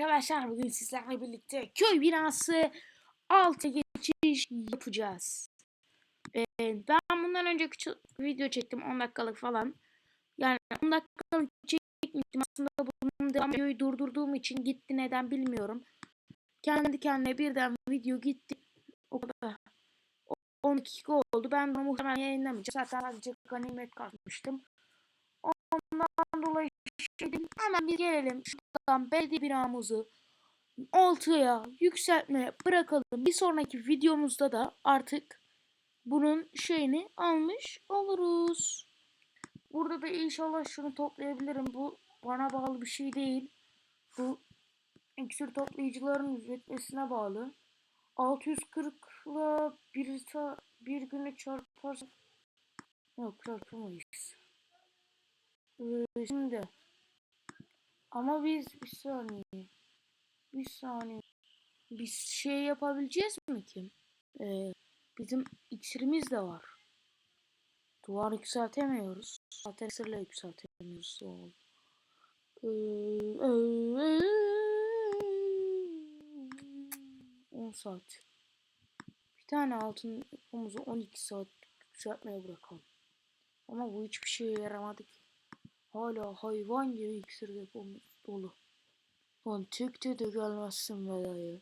arkadaşlar bugün sizlerle birlikte köy binası altı geçiş yapacağız. Ee, ben bundan önce küçük video çektim 10 dakikalık falan. Yani 10 dakikalık çekmiştim aslında bunun devam videoyu durdurduğum için gitti neden bilmiyorum. Kendi kendine birden video gitti. O kadar. 12 dakika oldu. Ben bunu muhtemelen yayınlamayacağım. Zaten sadece ganimet kalmıştım. Ondan dolayı şey dedim. Hemen bir gelelim. Şuradan belediye binamızı altıya yükseltmeye bırakalım. Bir sonraki videomuzda da artık bunun şeyini almış oluruz. Burada da inşallah şunu toplayabilirim. Bu bana bağlı bir şey değil. Bu iksir toplayıcıların üretmesine bağlı. 640 ile bir, bir günü çarparsak yok çarpamayız. Ee, şimdi ama biz bir saniye bir saniye biz şey yapabileceğiz mi ki? Ee, bizim iksirimiz de var. Duvar yükseltemiyoruz. Zaten iksirle yükseltemiyoruz. Doğru. Ee, 10 saat. Bir tane altın yapımızı 12 saat yükseltmeye bırakalım. Ama bu hiçbir şeye yaramadı ki. Hala hayvan gibi iksir depomuz dolu. Lan tekte de gelmezsin be dayı.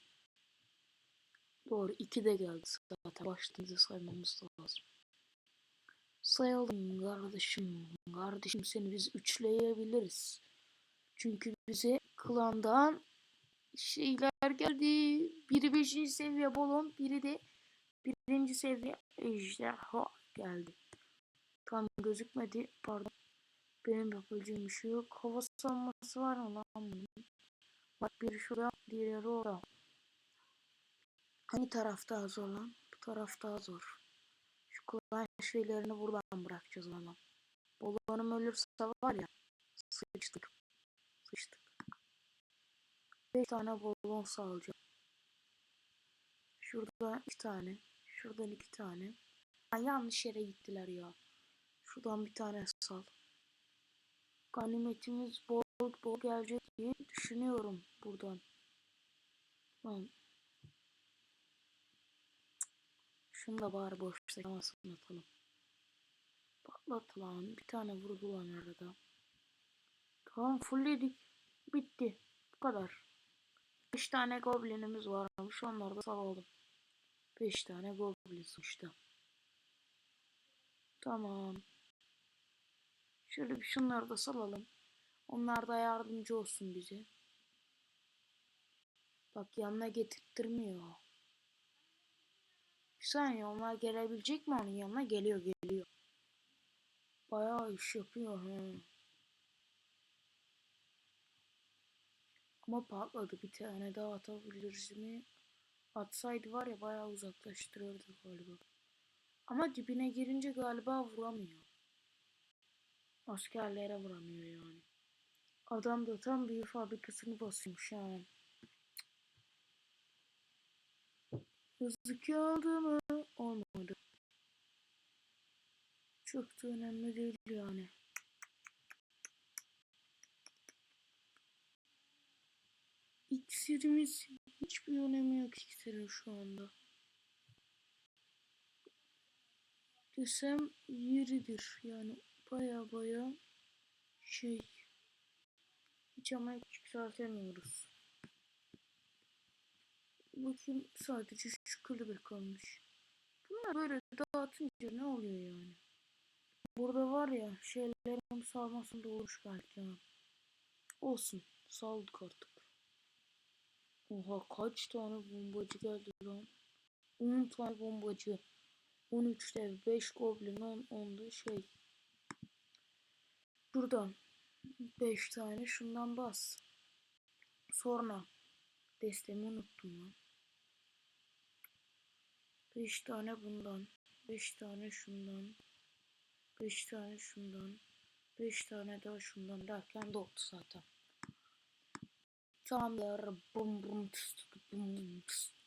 Doğru iki de geldi zaten. Başlığımızı saymamız lazım. Sayalım kardeşim. Kardeşim seni biz üçleyebiliriz. Çünkü bize klandan şeyler geldi. Biri beşinci seviye balon, biri de birinci seviye ejderha geldi. Tam gözükmedi. Pardon. Benim yapabileceğim bir şey yok. Hava savunması var mı lan bunun? Bak biri şurada, diğeri orada. Hangi taraf daha zor lan? Bu taraf daha zor. Şu kolay şeylerini buradan bırakacağız ama. Balonum ölürse var ya. Sıçtık. Sıçtık. 5 tane balon sağlayacağım. Şuradan 2 tane. Şuradan 2 tane. Ha, yanlış yere gittiler ya. Şuradan bir tane sal. Ganimetimiz bol bol gelecek diye düşünüyorum buradan. Lan. Şunu da bari boşta yamasını atalım. Patlat lan. Bir tane vurdu lan arada. Tamam fullledik. Bitti. Bu kadar. 5 tane goblinimiz varmış. Onları da salalım. 5 tane goblin sonuçta. Tamam. Şöyle bir şunları da salalım. Onlar da yardımcı olsun bize. Bak yanına getirttirmiyor. Bir saniye onlar gelebilecek mi onun yanına? Geliyor geliyor. Bayağı iş yapıyor. He. Ama patladı bir tane daha atabiliriz mi? Atsaydı var ya bayağı uzaklaştırırdı galiba. Ama dibine girince galiba vuramıyor. Askerlere vuramıyor yani. Adam da tam büyü fabrikasını basıyormuş yani. Hızlı ki aldı mı? Olmadı. Çok da önemli değil yani. İksirimiz hiçbir önemi yok iksirin şu anda. Desem yeridir yani baya baya şey hiç ama yükseltemiyoruz. Bakayım sadece şu kulübe kalmış. Bunlar böyle dağıtınca ne oluyor yani? Burada var ya şeylerin sağmasında olmuş belki ha. Olsun saldık artık. Oha kaç tane bombacı geldi lan? 10 tane bombacı. 13 dev, 5 goblin, 10, 10 da şey. Buradan 5 tane şundan bas. Sonra destemi unuttum lan. 5 tane bundan. 5 tane şundan. 5 tane şundan. 5 tane daha şundan derken doldu zaten. Tamamdır. Bum bum tıs bum tıs.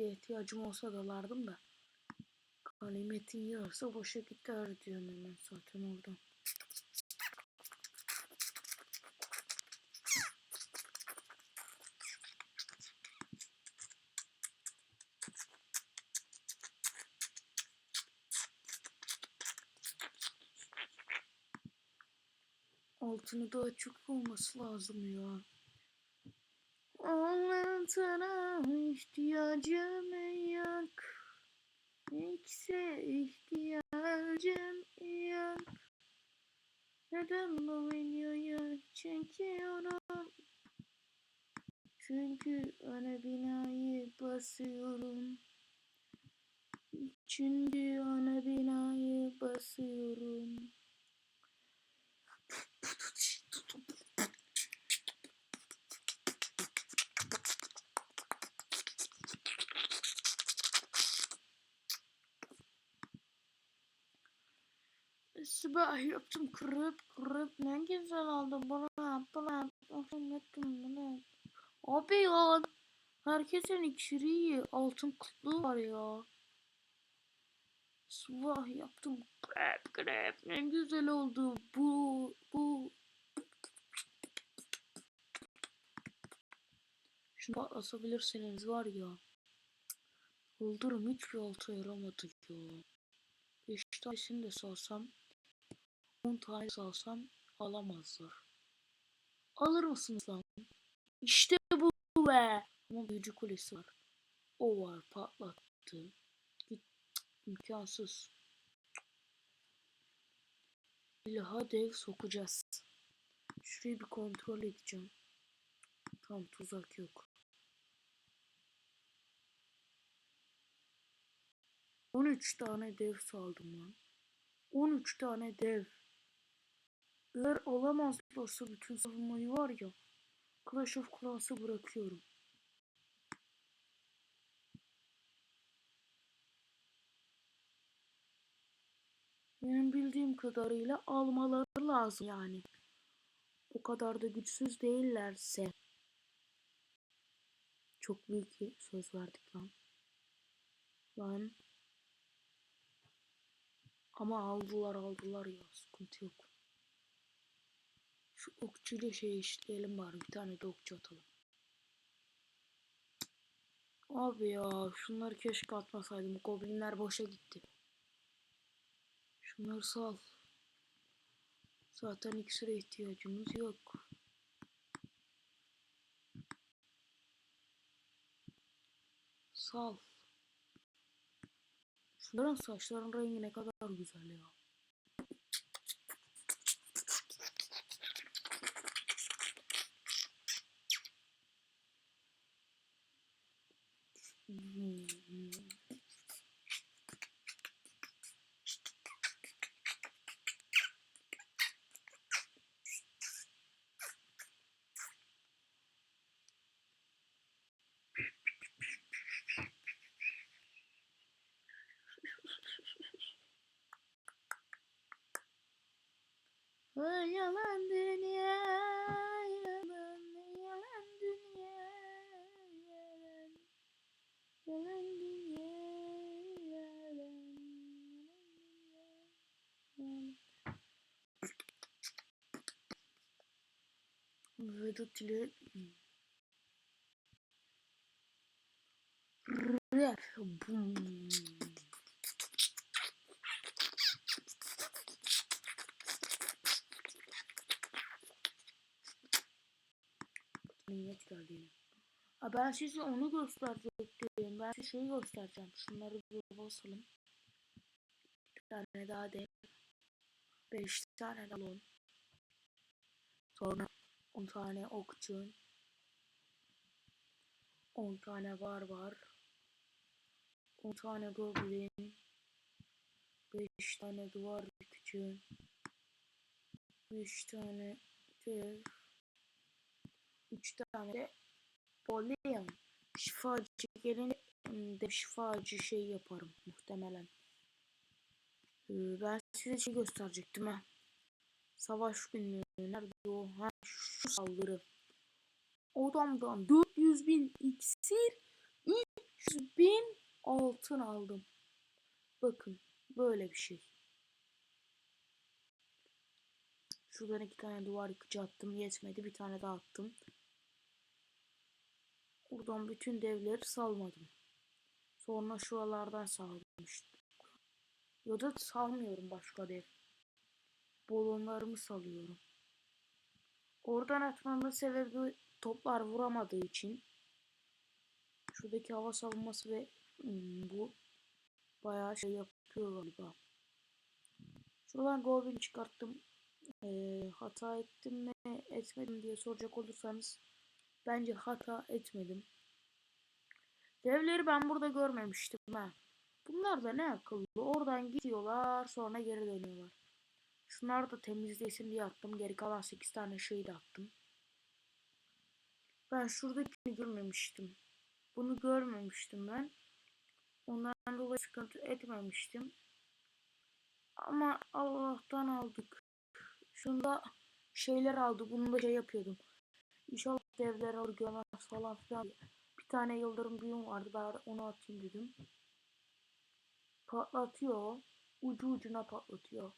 İksire ihtiyacım olsa dalardım da. Milletin yarısı boşa gider diyorum hemen zaten oradan. Altını da açık olması lazım ya. Altına ihtiyacım yok. X'e ihtiyacım yok. Neden bu videoyu çekiyorum? Çünkü ana binayı basıyorum. Çünkü ana binayı basıyorum. Sabah yaptım kırıp kırıp ne güzel oldu bunu yap bunu yaptım yap. Abi ya herkesin iyi altın kutlu var ya. Sabah yaptım krep krep ne güzel oldu bu bu. Şunu patlatabilirseniz var ya. Öldürüm hiçbir altı yaramadı ya. 5 tanesini de salsam 10 tane salsam alamazlar. Alır mısınız lan? İşte bu be. Ama büyücü kulesi var. O var patlattı. Git imkansız. İlaha dev sokacağız. Şurayı bir kontrol edeceğim. Tam tuzak yok. 13 tane dev saldım lan. 13 tane dev. Eğer alamazlarsa bütün savunmayı var ya. Clash of Clans'ı bırakıyorum. Benim bildiğim kadarıyla almaları lazım yani. O kadar da güçsüz değillerse. Çok büyük bir söz verdik lan. Lan. Ama aldılar aldılar ya sıkıntı yok. Şu okçuyla şey işleyelim bari bir tane de okçu atalım. Abi ya şunları keşke atmasaydım. Goblinler boşa gitti. Şunları sal. Zaten iksire ihtiyacımız yok. Sal. Şunların saçların rengi ne kadar güzel ya. İle Rap. Niyet geldi yine. Ben size onu gösterecektim. Ben size şeyi göstereceğim. Şunları bir basalım. Bir tane daha de. Beş tane balon. Sonra on tane okçu. On tane barbar. On tane goblin. Beş tane duvar yıkıcı. Beş tane dev. Üç tane de Polium. Şifacı gelin de şifacı şey yaparım muhtemelen. Ee, ben size şey gösterecektim ha. Savaş günlüğü nerede o? Ha şu saldırı. Odamdan 400 bin iksir 300 bin altın aldım. Bakın Böyle bir şey. Şuradan iki tane duvar yıkıcı attım. Yetmedi. Bir tane daha attım. Buradan bütün devleri salmadım. Sonra şuralardan salmıştım. Ya da salmıyorum başka dev. Balonlarımı salıyorum. Oradan atmamın sebebi toplar vuramadığı için. Şuradaki hava savunması ve hmm, bu bayağı şey yapıyor galiba. Şuradan Goblin çıkarttım. Ee, hata ettim mi etmedim diye soracak olursanız bence hata etmedim. Devleri ben burada görmemiştim ha. Bunlar da ne akıllı. Oradan gidiyorlar sonra geri dönüyorlar. Şunları da temizlesin diye attım. Geri kalan 8 tane şeyi de attım. Ben şuradakini görmemiştim. Bunu görmemiştim ben. Ondan dolayı sıkıntı etmemiştim. Ama Allah'tan aldık. Şunda şeyler aldı. Bunu da şey yapıyordum. İnşallah devler alır görmez falan filan. Bir tane yıldırım büyüm vardı. Ben onu atayım dedim. Patlatıyor. Ucu ucuna patlatıyor.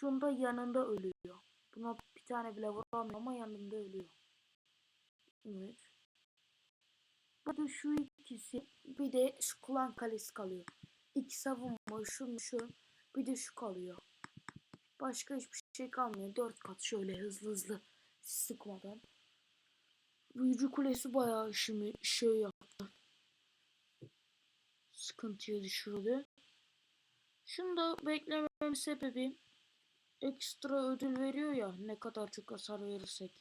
Şunda yanında ölüyor. Buna bir tane bile vuramıyor ama yanında ölüyor. Evet. Bu şu ikisi. Bir de şu klan kalesi kalıyor. İki savunma şu şu. Bir de şu kalıyor. Başka hiçbir şey kalmıyor. Dört kat şöyle hızlı hızlı sıkmadan. Büyücü kulesi bayağı işimi şey yaptı. Sıkıntıya düşürdü. Şunu da beklememin sebebi ekstra ödül veriyor ya ne kadar çok hasar verirsek.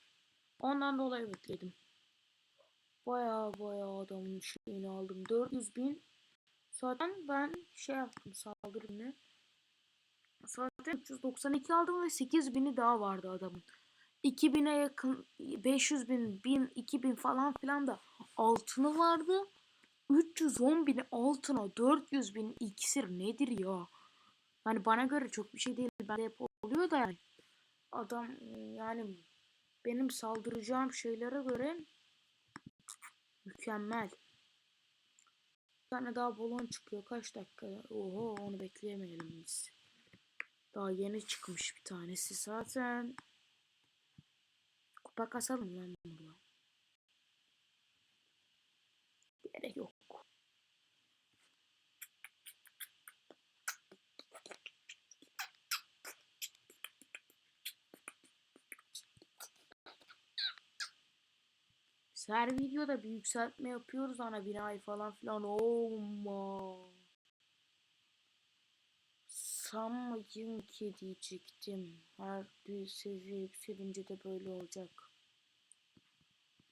Ondan dolayı bekledim. Baya baya adamın şeyini aldım. 400 bin. Zaten ben şey yaptım saldırımını. Zaten 392 aldım ve 8 bini daha vardı adamın. 2000'e yakın 500 bin, 1000, 2000 falan filan da altını vardı. 310 bin altına 400 bin iksir nedir ya? Yani bana göre çok bir şey değil. Ben de hep oluyor da yani. Adam yani benim saldıracağım şeylere göre mükemmel. Bir tane daha balon çıkıyor. Kaç dakika? Oho onu bekleyemeyelim biz. Daha yeni çıkmış bir tanesi zaten. Kupa kasalım lan burada. Gerek yok. Biz her videoda bir yükseltme yapıyoruz ana binayı falan filan. Olma. Sanmayın ki diyecektim. Her bir seviye yükselince de böyle olacak.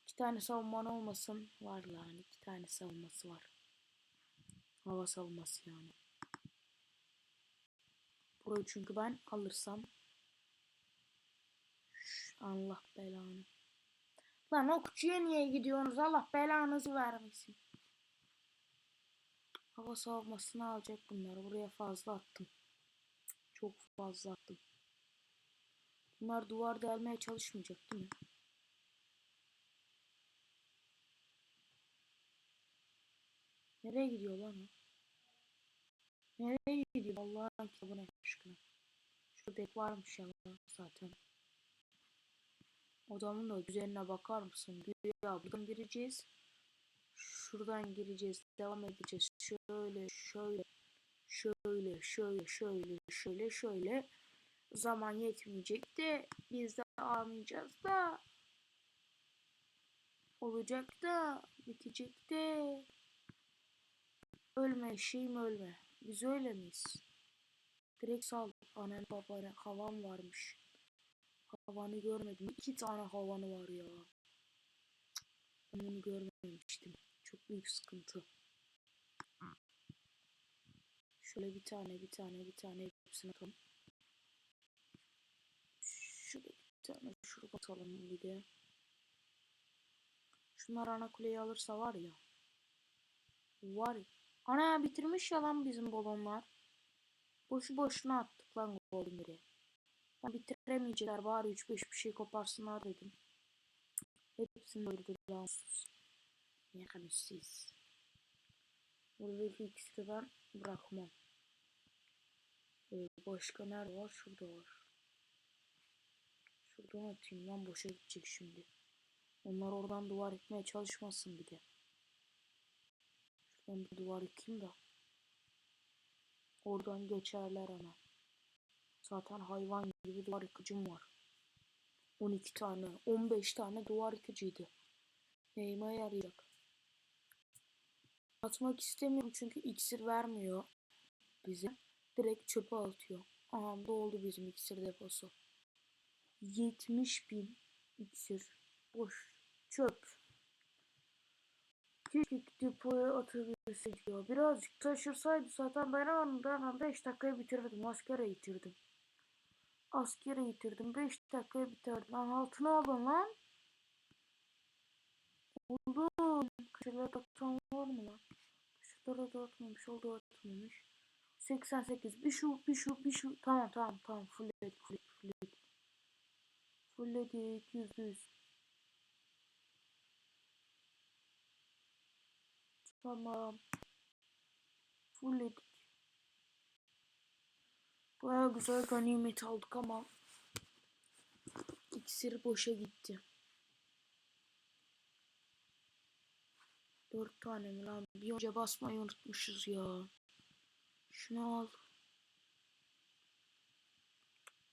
İki tane savunman olmasın. Var yani iki tane savunması var. Hava savunması yani. Burayı çünkü ben alırsam Allah belanı. Lan okçuya niye gidiyorsunuz? Allah belanızı vermesin. Hava savunmasını alacak bunlar. Buraya fazla attım. Çok fazla attım. Bunlar duvar delmeye çalışmayacak değil mi? Nereye gidiyor lan? Nereye gidiyor Allah'ın kitabına aşkına? Şurada hep varmış ya zaten. Odamın da düzenine bakar mısın? Güya buradan gireceğiz. Şuradan gireceğiz. Devam edeceğiz. Şöyle şöyle şöyle şöyle şöyle şöyle şöyle zaman yetmeyecek de biz de almayacağız da olacak da bitecek de ölme şeyim ölme biz öyle miyiz direkt sal annen babana havan varmış havanı görmedim iki tane havanı var ya ben bunu görmemiştim çok büyük sıkıntı Şöyle bir tane bir tane bir tane hepsini atalım. Şurada bir tane şurada atalım bir de. Şunlar ana kuleyi alırsa var ya. Var ya. Ana bitirmiş ya lan bizim balonlar. Boşu boşuna attık lan golünleri. Ben bitiremeyecekler bari 3-5 bir şey koparsınlar dedim. Hepsini öldürdü. Yani siz. Buradaki ikisi de ben bırakmam. Ee, başka nerede var? Şurada var. Şuradan atayım lan boşa gidecek şimdi. Onlar oradan duvar etmeye çalışmasın bir de. Şuradan bir duvar yıkayım da. Oradan geçerler hemen. Zaten hayvan gibi duvar yıkıcım var. 12 tane, 15 tane duvar yıkıcıydı. Neyime yarayacak? Atmak istemiyorum çünkü iksir vermiyor bize. Direkt çöpe atıyor. Aha doldu bizim iksir deposu. 70 bin iksir. Boş. Çöp. Keşke depoya atabilseydik ya. Birazcık taşırsaydı zaten ben anında 5 dakikaya bitirdim. Askere yitirdim. Askere yitirdim. 5 dakikaya bitirdim. Lan altına alın lan. Oldu. Kaçırlar dağıtan var mı lan? Kaçırlara dağıtmamış. Oldu atmamış. 88. Bir şu, bir şu, bir şu. Tamam tamam tamam. Fullledik, fullledik, fullledik. Fullledik. Yüz yüz. Tamam. Fullledik. Baya güzel ganimet aldık ama iksir boşa gitti. Dört tane mi lan? Bir önce basmayı unutmuşuz ya. Şunu al.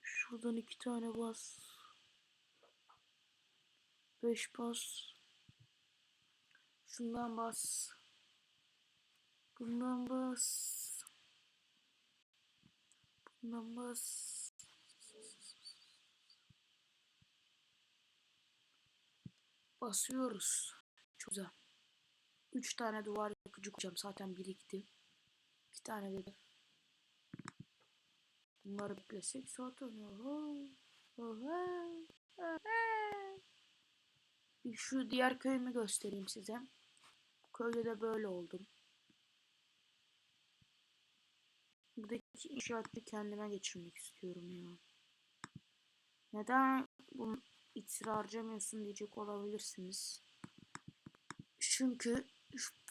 Şuradan iki tane bas. Beş bas. Şundan bas. Bundan bas. Bas. Basıyoruz. Çok güzel. Üç tane duvar yakıcı koyacağım. Zaten birikti. İki tane de. Bunları beklesek. Oho. Bir şu diğer köyümü göstereyim size. Köyde de böyle oldum. Buradaki inşaatı kendime geçirmek istiyorum ya. Neden bunu iksir harcamıyorsun diyecek olabilirsiniz. Çünkü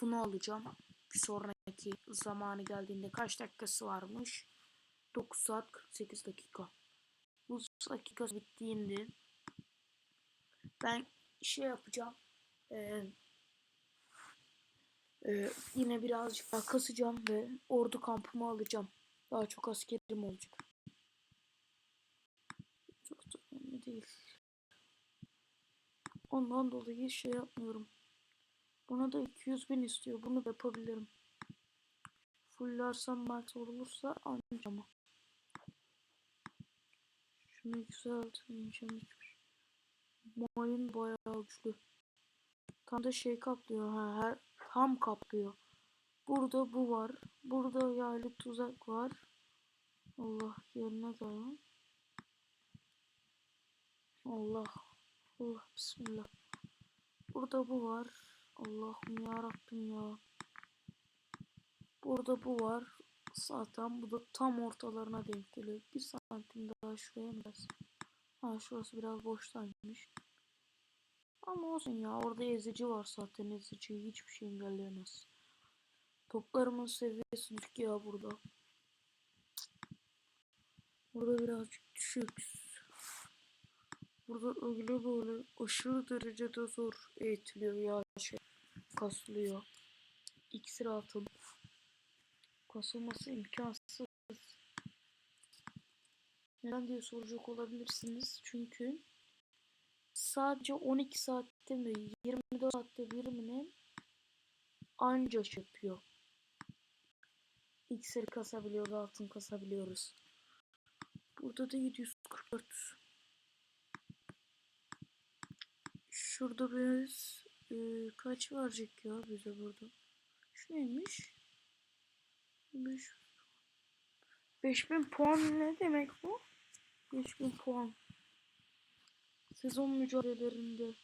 bunu alacağım. Bir sonraki zamanı geldiğinde kaç dakikası varmış? 9 saat 48 dakika. Bu dakika bittiğinde ben şey yapacağım. Ee, e, yine birazcık daha kasacağım ve ordu kampımı alacağım. Daha çok askerim olacak. Çok da önemli değil. Ondan dolayı şey yapmıyorum. Buna da 200 bin istiyor. Bunu da yapabilirim. Fullarsam max olursa anlayacağım ama. Şunu yükseltmeyeceğim hiçbir. Mayın bayağı güçlü. Tam da şey kaplıyor ha her tam kaplıyor. Burada bu var. Burada yaylı tuzak var. Allah yerine gel. Allah. Allah bismillah. Burada bu var. Allah'ım ya Rabbim ya. Burada bu var. Zaten bu da tam ortalarına denk geliyor. Bir santim daha şuraya gelsin? Ha şurası biraz boştaymış. Ama olsun ya orada ezici var zaten eziciyi hiçbir şey engelleyemez. Toplarımın seviyesi düşük ya burada. Burada birazcık düşük. Burada öyle böyle aşırı derecede zor eğitiliyor ya şey kaslıyor. İksir altın. Kasılması imkansız. Neden diye soracak olabilirsiniz. Çünkü sadece 12 saatte mi 24 saatte bir mi ne anca yapıyor. İksir kasabiliyoruz, altın kasabiliyoruz. Burada da 744. Şurada biraz e, kaç verecek ya bize burada? Şu neymiş? 5 5000 puan ne demek bu? 5000 puan. Sezon mücadelelerinde.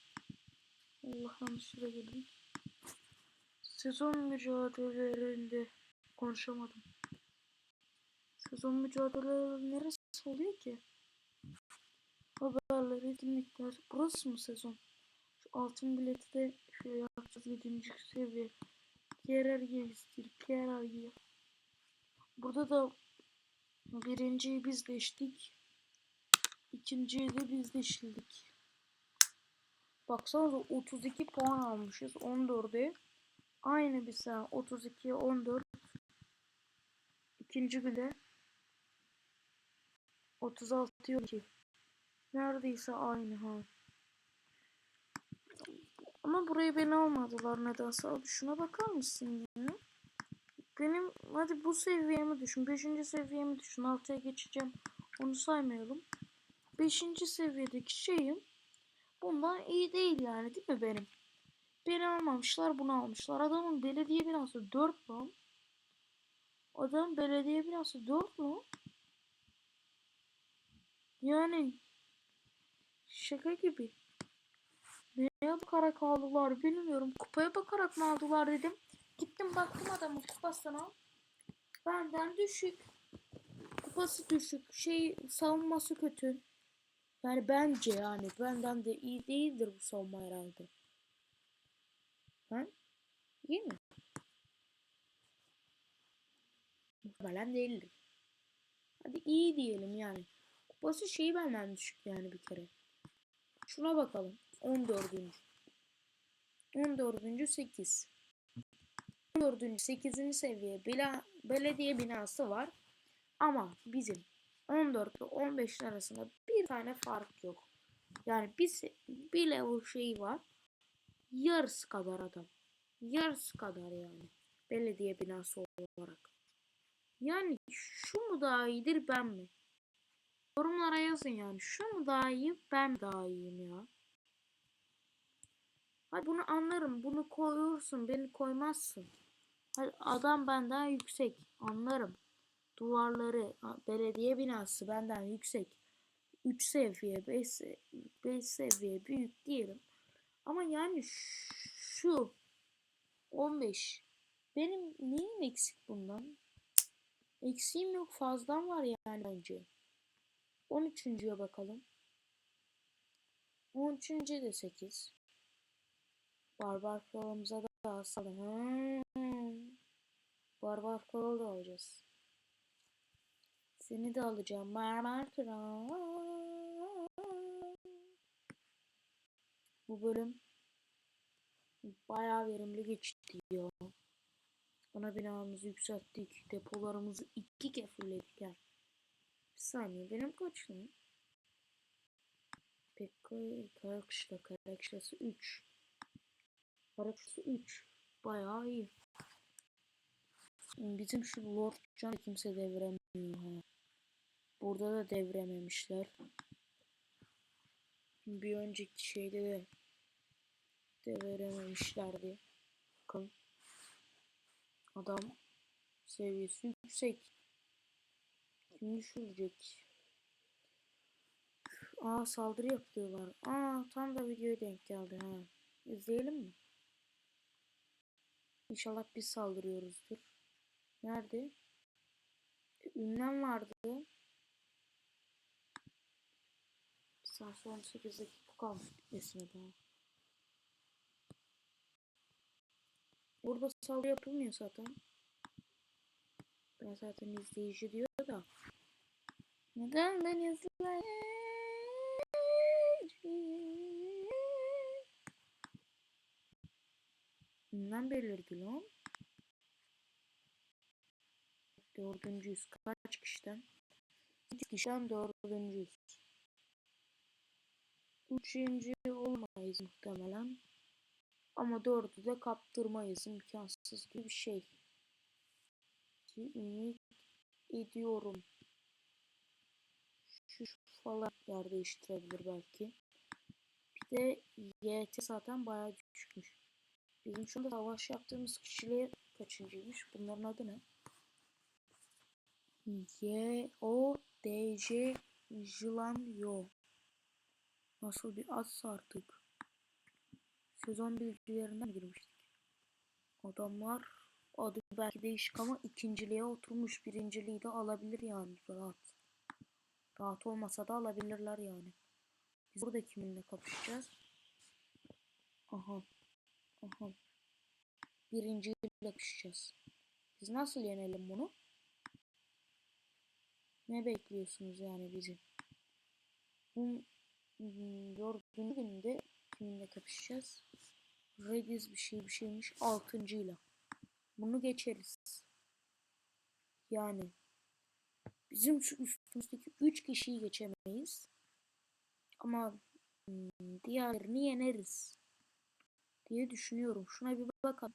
Allah yanlışlıkla geldim. Sezon mücadelelerinde konuşamadım. Sezon mücadeleleri neresi oluyor ki? Haberler, etkinlikler. Burası mı sezon? Şu altın bileti de şey yapacağız 7. seviye. Hiyerarşi istedik. Hiyerarşi. Burada da Birinciyi biz geçtik. İkinciyi de biz geçildik. Baksanıza 32 puan almışız 14'e. Aynı bir sene 32 14. İkinci günde 36 12. Neredeyse aynı ha. Ama buraya beni almadılar nedense. Abi şuna bakar mısın ya? Benim hadi bu seviyemi düşün. Beşinci seviyemi düşün. Altıya geçeceğim. Onu saymayalım. Beşinci seviyedeki şeyim bundan iyi değil yani değil mi benim? Beni almamışlar bunu almışlar. Adamın belediye binası 4 lan. Adam belediye binası 4 mu? Yani şaka gibi. Neye bakarak aldılar bilmiyorum. Kupaya bakarak mı aldılar dedim. Gittim baktım adamın kupasına. Benden düşük. Kupası düşük. Şey savunması kötü. Yani bence yani benden de iyi değildir bu savunma herhalde. Ha? İyi mi? Muhtemelen değildir. Hadi iyi diyelim yani. Kupası şeyi benden düşük yani bir kere. Şuna bakalım. 14. 14. 8. 14. 8. seviye bila, belediye binası var. Ama bizim 14 ile 15 arasında bir tane fark yok. Yani bir, bir level şeyi var. Yarısı kadar adam. Yarısı kadar yani. Belediye binası olarak. Yani şu mu daha iyidir ben mi? Yorumlara yazın yani. Şu mu daha iyi ben mi daha iyiyim ya? Hadi bunu anlarım. Bunu koyursun. Beni koymazsın. Hadi adam benden yüksek. Anlarım. Duvarları, belediye binası benden yüksek. 3 seviye, 5 5 seviye büyük diyelim. Ama yani şu 15 benim neyim eksik bundan? Eksiğim yok fazlan var yani bence. 13.ye bakalım. 13. de 8. Barbar kralımıza da asalım. Hmm. Barbar kralı da alacağız. Seni de alacağım. Barbar kral. Bu bölüm bayağı verimli geçti ya. Ana binamızı yükselttik. Depolarımızı iki kez fullledik yani. Bir saniye benim kaç lan? Pekka Karakışla Karakışlası 3. Karakışlası 3. Bayağı iyi. Bizim şu Lord Can kimse devremiyor ha. Burada da devrememişler. Bir önceki şeyde de devirememişlerdi. Bakın. Adam seviyesi yüksek. Kim düşürecek? Aa saldırı yapıyorlar. Aa tam da videoya denk geldi ha. İzleyelim mi? İnşallah biz saldırıyoruzdur. Nerede? Ünlem vardı. Saat 18 dakika kalmış bitmesine. Burada saldırı yapılmıyor zaten. Ben zaten izleyici diyor da. Neden ben izleyici? Neden belirdi lan? Dördüncüyüz. Kaç kişiden? İki kişiden dördüncüyüz. Üçüncü olmayız muhtemelen. Ama dördü de kaptırmayız. imkansız gibi bir şey. Ki ümit ediyorum. Şu falan yer değiştirebilir belki. Bir de YT zaten bayağı düşmüş. Bizim şurada savaş yaptığımız kişiler kaçıncıymış? Bunların adı ne? Y O D J Jilan Yo. Nasıl bir adsa artık. Sezon bilgilerinden girmiştik. Adamlar adı belki değişik ama ikinciliğe oturmuş. Birinciliği de alabilir yani rahat. Rahat olmasa da alabilirler yani. Biz burada kiminle kapışacağız? Aha. Aha. Birinciyle kapışacağız. Biz nasıl yenelim bunu? Ne bekliyorsunuz yani bizi? Bu hmm, dördüncü günde kiminle kapışacağız? Redis bir şey bir şeymiş. Altıncıyla. Bunu geçeriz. Yani bizim şu üstümüzdeki üç kişiyi geçemeyiz. Ama hmm, diğerlerini yeneriz diye düşünüyorum. Şuna bir bakalım.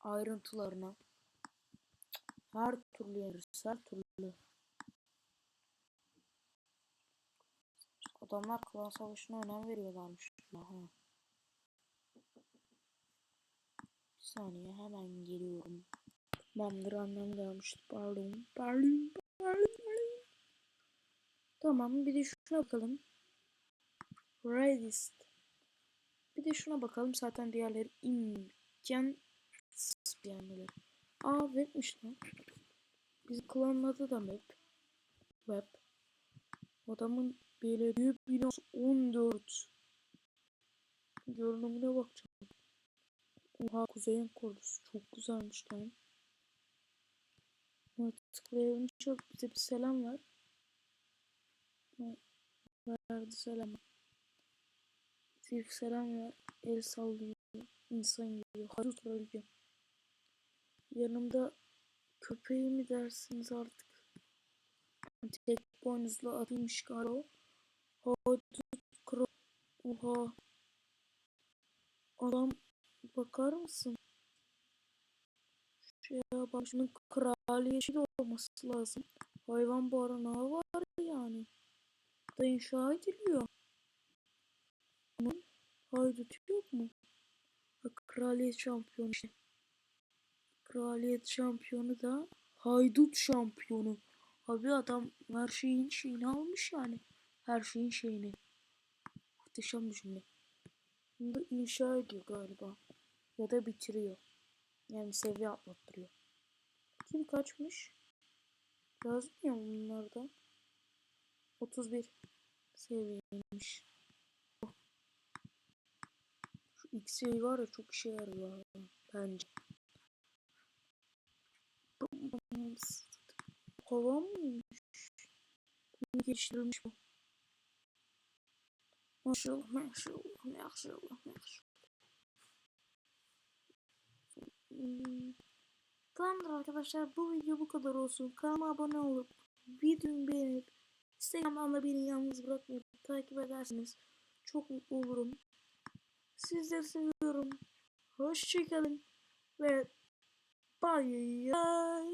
Ayrıntılarına. Her türlü yeneriz. Her türlü. Adamlar klan savaşına önem veriyorlarmış. Aha. Bir saniye hemen geliyorum. Tamamdır annem gelmişti. Pardon. Pardon. Pardon. Tamam bir de şuna bakalım. Redist. Bir de şuna bakalım. Zaten diğerleri bir yerler. Aa webmiş lan. Bizim klanın adı da map. Web. Adamın belediye binası 14. Görünümüne bakacağım. Oha kuzeyin kordusu çok güzelmiş lan. Evet, tıklayınca bize bir selam ver. Verdi selam. Bir selam ver. El sallıyor. insan yiyor. Hadi trollüyor. Yanımda köpeği mi dersiniz artık? Tek boynuzlu atıymış galiba. Hadi. Oha. Adam bakar mısın? Şeye bak şunun kraliyeti de olması lazım. Hayvan barınağı var yani. Da inşa ediliyor. Bunun haydutu yok mu? Kraliyet şampiyonu işte. Kraliyet şampiyonu da haydut şampiyonu. Abi adam her şeyin şeyini almış yani. Her şeyin şeyini. Muhteşem bir cümle. Bunu inşa ediyor galiba. Ya da bitiriyor. Yani seviye atlattırıyor. Kim kaçmış? Yazmıyor bunlarda? 31 seviyeymiş. Şu X-ray var ya çok işe yarıyor bence. Kovan mıymış? Bunu geliştirilmiş bu. Maşallah maşallah maşallah maşallah. Tamamdır arkadaşlar bu video bu kadar olsun. Kanalıma abone olup videomu beğenip Instagram'dan da beni yalnız bırakmayıp takip ederseniz çok mutlu olurum. Sizleri seviyorum. Hoşçakalın ve bye.